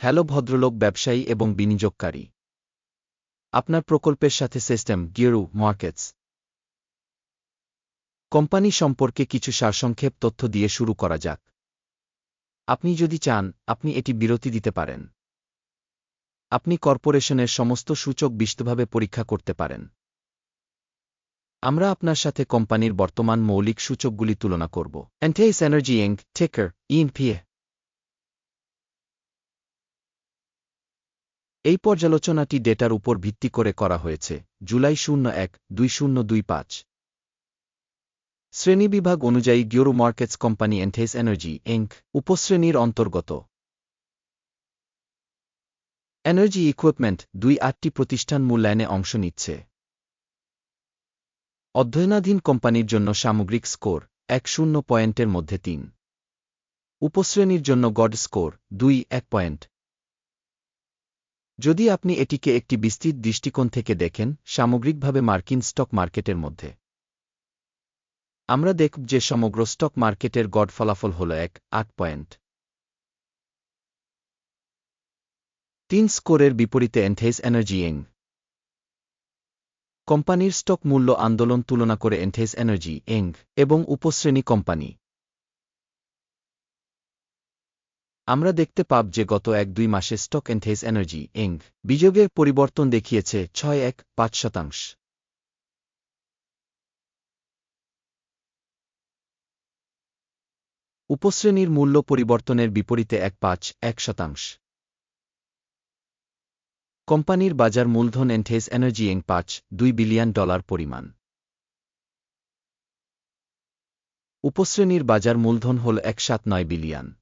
Hello ভদ্রলোক ব্যবসায়ী এবং বিনিয়োগকারী। আপনার প্রকল্পের সাথে সিস্টেম গিয়েরু মার্কেটস। কোম্পানি সম্পর্কে কিছু সারসংক্ষেপ তথ্য দিয়ে শুরু করা যাক। আপনি যদি চান, আপনি এটি বিরতি দিতে পারেন। আপনি কর্পোরেশনের সমস্ত সূচক বিস্তভাবে পরীক্ষা করতে পারেন। আমরা আপনার সাথে কোম্পানির বর্তমান মৌলিক সূচকগুলি তুলনা করব। অ্যান্টেইস এনার্জি ইঙ্ক টেকার ইএনপিএ এই পর্যালোচনাটি ডেটার উপর ভিত্তি করে করা হয়েছে, জুলাই শূন্য এক, দুই শূন্য দুই পাঁচ। শ্রেণীবিভাগ অনুযায়ী গিওরো মার্কেটস কোম্পানি এন্থেস এনার্জি এঙ্ক উপশ্রেণীর অন্তর্গত। এনার্জি ইকুইপমেন্ট দুই আটটি প্রতিষ্ঠান মূল্যায়নে অংশ নিচ্ছে। অধ্যয়নাধীন কোম্পানির জন্য সামগ্রিক স্কোর, এক শূন্য পয়েন্টের মধ্যে তিন। উপশ্রেণীর জন্য গড স্কোর, দুই, এক পয়েন্ট। যদি আপনি এটিকে একটি বিস্তৃত দৃষ্টিকোণ থেকে দেখেন, সামগ্রিকভাবে মার্কিন স্টক মার্কেটের মধ্যে। আমরা দেখব যে সমগ্র স্টক মার্কেটের গড় ফলাফল হল এক, আট পয়েন্ট। তিন স্কোরের বিপরীতে এন্থেস এনার্জি এং কোম্পানির স্টক মূল্য আন্দোলন তুলনা করে এন্থেস এনার্জি এং এবং উপশ্রেণী কোম্পানি। আমরা দেখতে পাব যে গত এক দুই মাসে স্টক এন্থেস এনার্জি এং বিযোগের পরিবর্তন দেখিয়েছে ছয় এক পাঁচ শতাংশ। উপশ্রেণীর মূল্য পরিবর্তনের বিপরীতে এক পাঁচ এক শতাংশ। কোম্পানির বাজার মূলধন এন্থেস এনার্জি এং পাঁচ দুই বিলিয়ন ডলার পরিমাণ। উপশ্রেণীর বাজার মূলধন হল এক সাত নয় বিলিয়ন।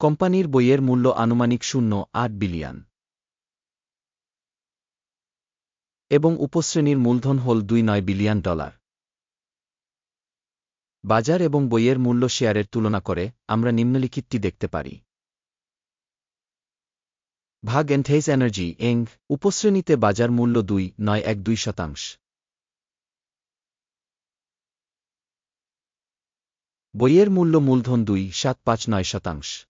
কোম্পানির বইয়ের মূল্য আনুমানিক শূন্য, আট বিলিয়ন। এবং উপশ্রেণীর মূলধন হল দুই নয় বিলিয়ন ডলার। বাজার এবং বইয়ের মূল্য শেয়ারের তুলনা করে আমরা নিম্নলিখিতটি দেখতে পারি। ভাগ এন্থেইস এনার্জি, এং, উপশ্রেণীতে বাজার মূল্য দুই নয় এক দুই শতাংশ। বইয়ের মূল্য মূলধন দুই সাত পাঁচ নয় শতাংশ।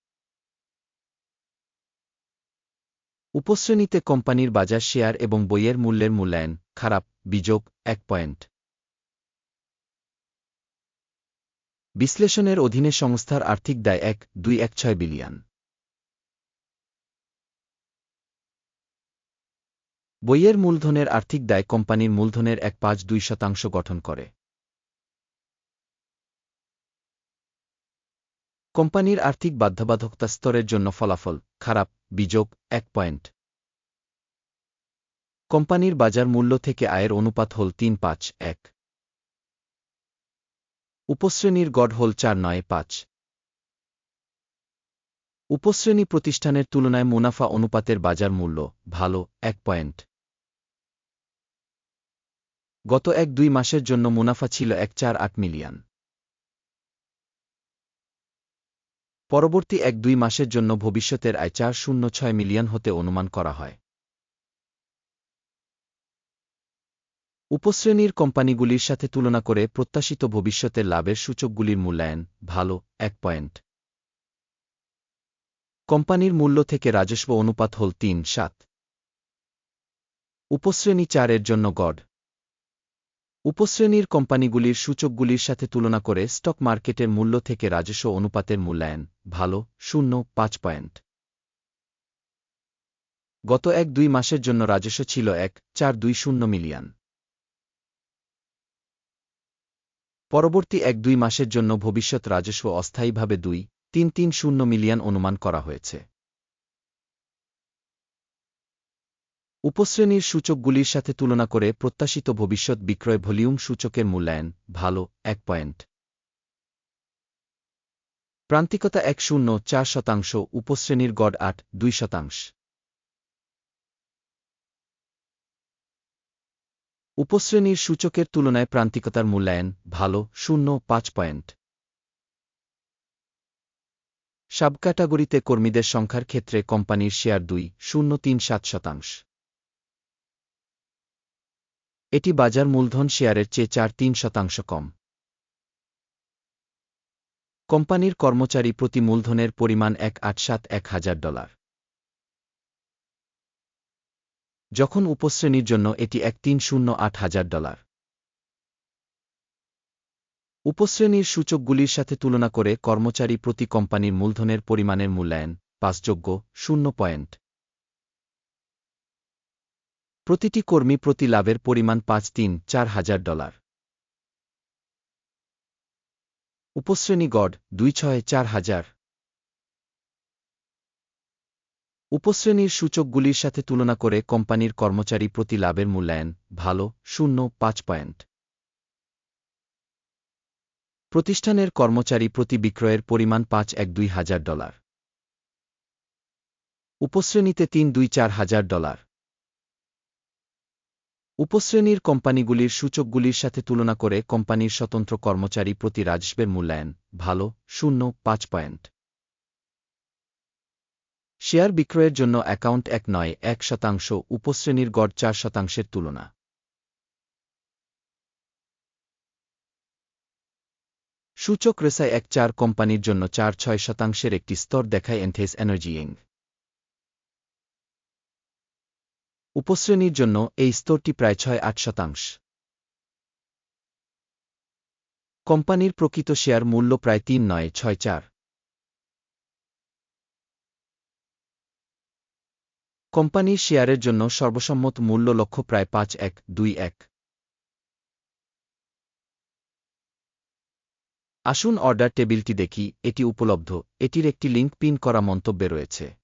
উপশ্রেণীতে কোম্পানির বাজার শেয়ার এবং বইয়ের মূল্যের মূল্যায়ন, খারাপ, বিযোগ, এক পয়েন্ট। বিশ্লেষণের অধীনে সংস্থার আর্থিক দায় এক, দুই, এক, ছয় বিলিয়ন। বইয়ের মূলধনের আর্থিক দায় কোম্পানির মূলধনের এক পাঁচ, দুই শতাংশ গঠন করে। কোম্পানির আর্থিক বাধ্যবাধকতা স্তরের জন্য ফলাফল, খারাপ বিযোগ এক পয়েন্ট। কোম্পানির বাজার মূল্য থেকে আয়ের অনুপাত হল তিন পাঁচ এক। উপশ্রেণীর গড় হল চার নয় পাঁচ। উপশ্রেণী প্রতিষ্ঠানের তুলনায় মুনাফা অনুপাতের বাজার মূল্য ভালো, এক পয়েন্ট। গত এক দুই মাসের জন্য মুনাফা ছিল এক চার আট মিলিয়ন। পরবর্তী এক দুই মাসের জন্য ভবিষ্যতের আয় চার শূন্য ছয় মিলিয়ন হতে অনুমান করা হয়। উপশ্রেণীর কোম্পানিগুলির সাথে তুলনা করে প্রত্যাশিত ভবিষ্যতের লাভের সূচকগুলির মূল্যায়ন ভালো, এক পয়েন্ট। কোম্পানির মূল্য থেকে রাজস্ব অনুপাত হল তিন, সাত। উপশ্রেণী চারের জন্য গড়। উপশ্রেণীর কোম্পানিগুলির সূচকগুলির সাথে তুলনা করে স্টক মার্কেটের মূল্য থেকে রাজস্ব অনুপাতের মূল্যায়ন ভালো, শূন্য, পাঁচ পয়েন্ট। গত এক দুই মাসের জন্য রাজস্ব ছিল এক, চার দুই শূন্য মিলিয়ন। পরবর্তী এক দুই মাসের জন্য ভবিষ্যৎ রাজস্ব অস্থায়ীভাবে দুই, তিন তিন শূন্য মিলিয়ন অনুমান করা হয়েছে। উপশ্রেণীর সূচকগুলির সাথে তুলনা করে প্রত্যাশিত ভবিষ্যৎ বিক্রয় ভলিউম সূচকের মূল্যায়ন, ভালো, এক পয়েন্ট। প্রান্তিকতা এক শূন্য, চার শতাংশ, উপশ্রেণীর গড় আট, দুই শতাংশ। উপশ্রেণীর সূচকের তুলনায় প্রান্তিকতার মূল্যায়ন, ভালো, শূন্য, পাঁচ পয়েন্ট। সাবক্যাটাগরিতে কর্মীদের সংখ্যার ক্ষেত্রে কোম্পানির শেয়ার দুই, শূন্য, তিন, সাত শতাংশ। এটি বাজার মূলধন শেয়ারের চেয়ে চার তিন শতাংশ কম। কোম্পানির কর্মচারী প্রতি মূলধনের পরিমাণ এক আট সাত এক হাজার ডলার। যখন উপশ্রেণীর জন্য এটি এক তিন শূন্য আট হাজার ডলার। উপশ্রেণীর সূচকগুলির সাথে তুলনা করে কর্মচারী প্রতি কোম্পানির মূলধনের পরিমাণের মূল্যায়ন পাঁচযোগ্য, শূন্য পয়েন্ট। প্রতিটি কর্মী প্রতি লাভের পরিমাণ পাঁচ তিন চার হাজার ডলার। উপশ্রেণী গড় দুই ছয় চার হাজার। উপশ্রেণীর সূচকগুলির সাথে তুলনা করে কোম্পানির কর্মচারী প্রতি লাভের মূল্যায়ন ভালো, শূন্য, পাঁচ পয়েন্ট। প্রতিষ্ঠানের কর্মচারী প্রতি বিক্রয়ের পরিমাণ পাঁচ এক দুই হাজার ডলার। উপশ্রেণীতে তিন দুই চার হাজার ডলার। উপশ্রেণীর কোম্পানিগুলির সূচকগুলির সাথে তুলনা করে কোম্পানির স্বতন্ত্র কর্মচারী প্রতি রাজস্বের মূল্যায়ন ভালো, শূন্য, পাঁচ পয়েন্ট। শেয়ার বিক্রয়ের জন্য অ্যাকাউন্ট এক নয়, এক শতাংশ, উপশ্রেণীর গড় চার শতাংশের তুলনা। সূচক রেসায় এক চার কোম্পানির জন্য চার ছয় শতাংশের একটি স্তর দেখায় এনথেস এনার্জিইং উপশ্রেণীর জন্য এই স্তরটি প্রায় ছয় আট শতাংশ। কোম্পানির প্রকৃত শেয়ার মূল্য প্রায় তিন নয় ছয় চার কোম্পানির শেয়ারের জন্য সর্বসম্মত মূল্য লক্ষ্য প্রায় পাঁচ এক দুই এক আসুন অর্ডার টেবিলটি দেখি, এটি উপলব্ধ। এটির একটি লিঙ্ক পিন করা মন্তব্যে রয়েছে।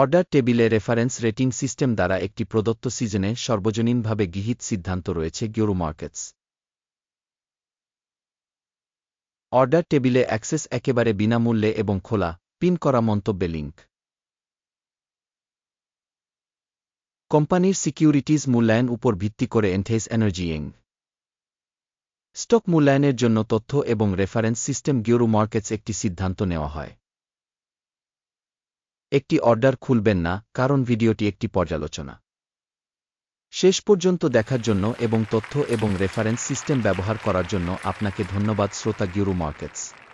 অর্ডার টেবিলে রেফারেন্স রেটিং সিস্টেম দ্বারা একটি প্রদত্ত সিজনে সর্বজনীনভাবে গৃহীত সিদ্ধান্ত রয়েছে গিওরু মার্কেটস। অর্ডার টেবিলে অ্যাক্সেস একেবারে বিনামূল্যে এবং খোলা, পিন করা মন্তব্যে লিঙ্ক কোম্পানির সিকিউরিটিজ মূল্যায়ন উপর ভিত্তি করে এনথেস এনার্জিইং স্টক মূল্যায়নের জন্য তথ্য এবং রেফারেন্স সিস্টেম গিওরু মার্কেটস একটি সিদ্ধান্ত নেওয়া হয়। একটি অর্ডার খুলবেন না, কারণ ভিডিওটি একটি পর্যালোচনা। শেষ পর্যন্ত দেখার জন্য এবং তথ্য এবং রেফারেন্স সিস্টেম ব্যবহার করার জন্য আপনাকে ধন্যবাদ, শ্রোতা গিউরু মার্কেটস।